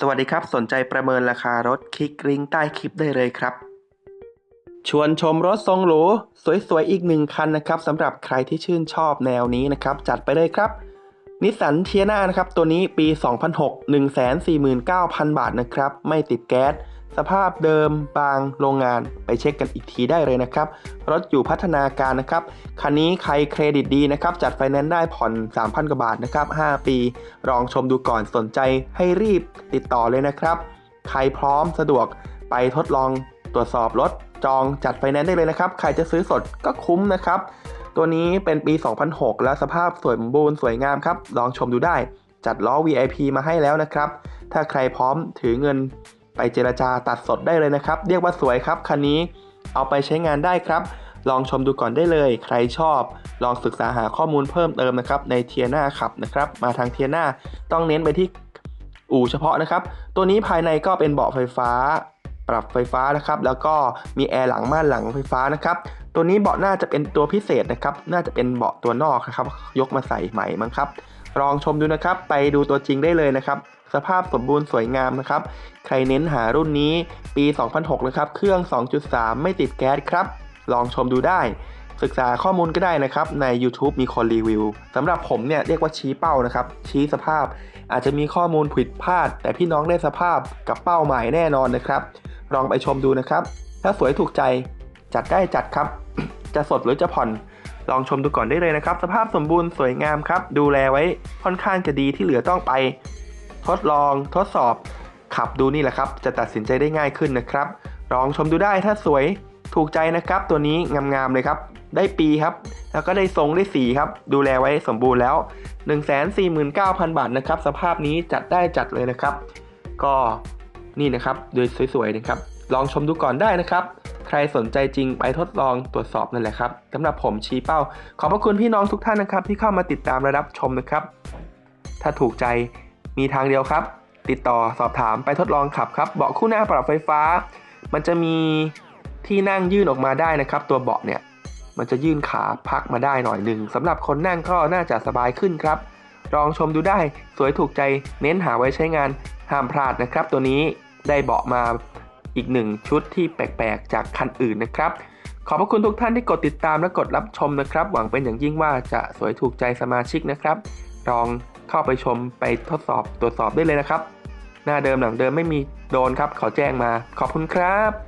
สวัสดีครับ สนใจประเมินราคารถคลิกลิงก์ใต้คลิปได้เลยครับ ชวนชมรถทรงหรูสวยๆ อีกหนึ่งคันนะครับสำหรับใครที่ชื่นชอบแนวนี้นะครับ จัดไปเลยครับนิสสันเทียนานะครับ ตัวนี้ปี 2006 149,000 บาทนะครับ ไม่ติดแก๊ส สภาพเดิมบางโรงงานไปเช็คกันอีกทีได้เลยนะครับ รถอยู่พัฒนาการนะครับ คันนี้ใครเครดิตดีนะครับ จัดไฟแนนซ์ได้ผ่อน 3,000 กว่าบาทนะครับ 5 ปี ลองชมดูก่อนสนใจให้รีบติดต่อเลยนะครับ ใครพร้อมสะดวกไปทดลองตรวจสอบรถจองจัดไฟแนนซ์ได้เลยนะครับ ใครจะซื้อสดก็คุ้มนะครับ ตัวนี้เป็นปี 2006 แล้วสภาพสวยสมบูรณ์สวยงามครับ ลองชมดูได้ จัดล้อ VIP มาให้แล้วนะครับ ถ้าใครพร้อมถือเงิน ไปเจรจาตัดสดได้เลยนะครับ เรียกว่าสวยครับคันนี้เอาไปใช้งานได้ครับ ลองชมดูก่อนได้เลย ใครชอบ ลองศึกษาหาข้อมูลเพิ่มเติมนะครับ ในเทียนาขับนะครับ มาทางเทียนาต้องเน้นไปที่อู่เฉพาะนะครับ ตัวนี้ภายในก็เป็นเบาะไฟฟ้า ปรับไฟฟ้านะครับ แล้วก็มีแอร์หลังม่านหลังไฟฟ้านะครับ ตัวนี้เบาะน่าจะเป็นตัวพิเศษนะครับ น่าจะเป็นเบาะตัวนอกนะครับ ยกมาใส่ใหม่มั้งครับ ลองชมดูนะครับ ไปดูตัวจริงได้เลยนะครับ สภาพสมบูรณ์สวยงามนะครับ ใครเน้นหารุ่นนี้ปี 2006 นะครับ เครื่อง 2.3 ไม่ติดแก๊สครับ ลองชมดูได้ ศึกษาข้อมูลก็ได้นะครับ ใน YouTube มีคนรีวิวสำหรับผมเนี่ยเรียกว่าชี้เป้านะครับ ชี้สภาพ อาจจะมีข้อมูลผิดพลาด แต่พี่น้องได้สภาพกับเป้าหมายแน่นอนนะครับ ลองไปชมดูนะครับ ถ้าสวยถูกใจจัดได้จัดครับ จะสดหรือจะผ่อนลองชมดูก่อนได้เลยนะครับ สภาพสมบูรณ์สวยงามครับ ดูแลไว้ค่อนข้างจะดีที่เหลือต้องไป ทดลองทดสอบ ขับดูนี่แหละครับ จะตัดสินใจได้ง่ายขึ้นนะครับ ลองชมดูได้ถ้าสวยถูกใจนะครับ ตัวนี้งามๆเลยครับ ได้ปีครับ แล้วก็ได้ทรงได้สีครับ ดูแลไว้สมบูรณ์แล้ว 149,000 บาทนะครับ สภาพนี้จัดได้จัดเลยนะครับ ก็นี่นะครับโดยสวยๆนะครับ ลองชมดูก่อนได้นะครับ ใครสนใจจริงไปทดลองตรวจสอบนั่นแหละครับสำหรับผมชี้เป้า ขอบพระคุณพี่น้องทุกท่านนะครับ ที่เข้ามาติดตามและรับชมนะครับ ถ้าถูกใจ มีทางเดียวครับ ติดต่อสอบถามไปทดลองขับครับ เบาะคู่หน้าปรับไฟฟ้า มันจะมีที่นั่งยื่นออกมาได้นะครับ ตัวเบาะเนี่ย มันจะยื่นขาพักมาได้หน่อยหนึ่งสำหรับคนนั่งก็น่าจะสบายขึ้นครับ ลองชมดูได้สวยถูกใจเน้นหาไว้ใช้งานห้ามพลาดนะครับ ตัวนี้ได้เบาะมาอีกหนึ่งชุดที่แปลกๆ จากคันอื่นนะครับ ขอบพระคุณทุกท่านที่กดติดตามและกดรับชมนะครับ หวังเป็นอย่างยิ่งว่าจะสวยถูกใจสมาชิกนะครับ ลองเข้าไปชมไปทดสอบตรวจสอบได้เลยนะครับ หน้าเดิมหลังเดิมไม่มีโดนครับเขาแจ้งมา ขอบคุณครับ